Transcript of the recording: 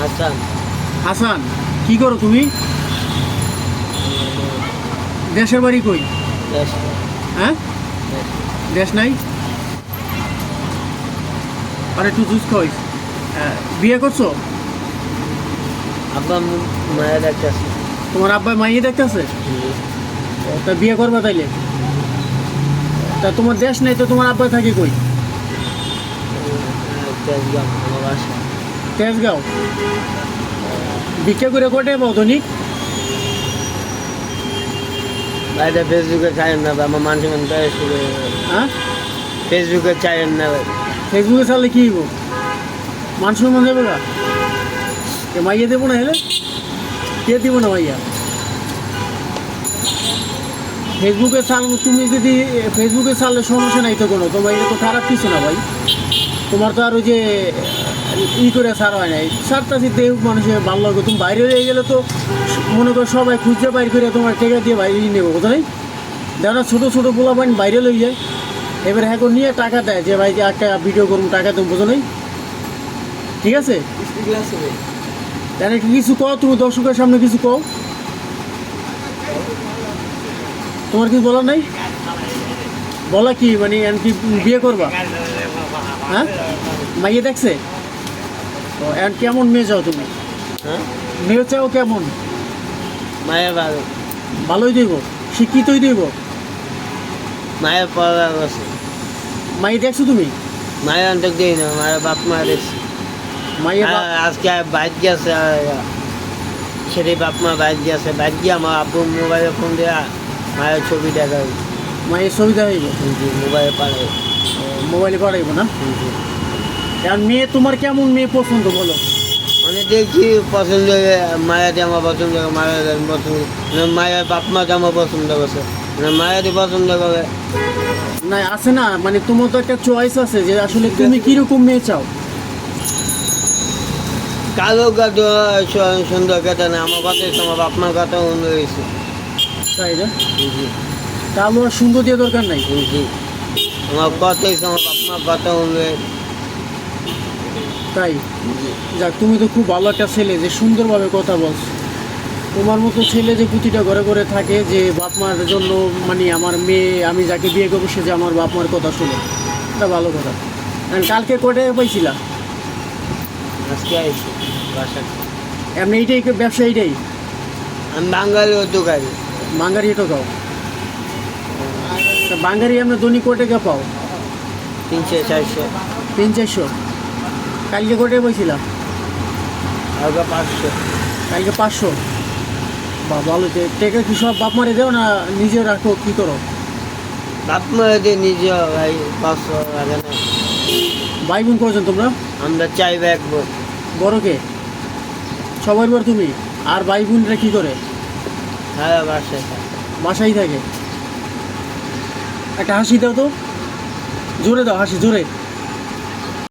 হাসান। হাসান কি করো তুমি? দেশের বাড়ি কই? হ্যাঁ? দেশ। নাই? আর একটু জুস খাওয়াই বিয়ে করছ? আব্বা মায়ের একটা তোমার আব্বাই মাইয়ে দেখতেছে? তা বিয়ে করবে তাইলে? তা তোমার দেশ নেই তো তোমার আব্বাই থাকে কই? তেজগাঁও আমার বাসা। তেজগাঁও। ভিক্ষা করে কোটে পাও ধনিক বাইরে ফেসবুকে চাইেন না আমার মানুষ মন হ্যাঁ? ফেসবুকে চাইেন না। ফেসবুকে চাললে কি হইব? মান সম্মান যাবে না কে মাইয়া দেবো না হেলে? কে দিব না মাইয়া? ফেসবুকে চাল তুমি যদি ফেসবুকে চাললে সমস্যা নাই তো কোনো। তোমার এটা তো খারাপ কিছু না ভাই। তোমার তো আর ওই যে ই করে সার হয় নাই। সারটা দেহ মানুষের ভালো লাগবে। তুমি বাইরে হয়ে গেলে তো মনে করো সবাই খুঁজতে বাইর করে তোমার টেকা দিয়ে বাইরে নেব নাই? যারা ছোটো ছোটো পোলা পাইন বাইরে লই যায়। এবার হ্যাঁ করে নিয়ে টাকা দেয় যে ভাই যে একটা ভিডিও করুন টাকা তুমি বুঝো নাই? ঠিক আছে? তাহলে কিছু কও তুমি দর্শকের সামনে কিছু কও? তোমার কিছু বলার নাই? বলা কি? মানে কি বিয়ে করবা? হ্যাঁ? মাইয়ে দেখছে? তো এখন কেমন মেয়ে চাও তুমি? হ্যাঁ? মেয়ে চাও কেমন? মায়ের ভালো। ভালোই দিব। শিক্ষিতই দিব। মায়ের পড়া আছে মাইয়ে দেখছ তুমি? মায়ের অন্তক দিই না মায়ের বাপ মা দেখছি। মাইয়ে আর আজকে বাইক গেছে সেটি বাপ মা বাইক গেছে। বাইক গিয়ে আমার আব্বু মোবাইলে ফোন দেওয়া মায়ের ছবি দেখা মায়ের ছবি দেখাইব? মোবাইলে পাঠাই মোবাইলে পাঠাইব না? এখন মেয়ে তোমার কেমন মেয়ে পছন্দ বলো? মানে দেখছি পছন্দ মায়ের জামা পছন্দ মায়ের পছন্দ মায়ের বাপ মা জামা পছন্দ করছে। না মায়ের পছন্দ করে। না আছে না? মানে তোমার তো একটা চয়েস আছে যে আসলে তুমি কীরকম মেয়ে চাও? কালো গাছ সুন্দর কথা না আমার কথা আমার বাপ মার কথা অন্য হয়েছে তাই না? কালো আর সুন্দর দিয়ে দরকার নাই? আমার কথাই আমার বাপ মার কথা অন্য তাই? যাক তুমি তো খুব ভালো একটা ছেলে যে সুন্দরভাবে কথা বলছো তোমার মতো ছেলে যে প্রতিটা ঘরে ঘরে থাকে যে বাপ মার জন্য মানে আমার মেয়ে আমি যাকে বিয়ে করব সে যে আমার বাপ মার কথা শুনে। এটা ভালো কথা। কালকে কোটে পাইছিলা? আজকে আইছি এমনি এইটাই ব্যবসা এইটাই? আমি বাঙালি দোকানি খাও তা। বাঙ্গারি আমরা দৈনিক কোটে কে পাও? তিনশো চারশো। তিন চারশো? কালকে কোটে পাইছিলা আগে পাঁচশো। কালকে পাঁচশো? বা ভালো যে টেকা কি সব বাপ মারে দেও না নিজে রাখো কি করো? বাপ মা দিয়ে নিজে ভাই পাঁচশো লাগে না। ভাই বোন করেছেন তোমরা? আমরা চাইবে একবার বড় কে? সবার বার তুমি? আর ভাই বোনরা কি করে? হ্যাঁ বাসায় বাসায় থাকে। একটা হাসি দাও তো। জোরে দাও হাসি জোরে।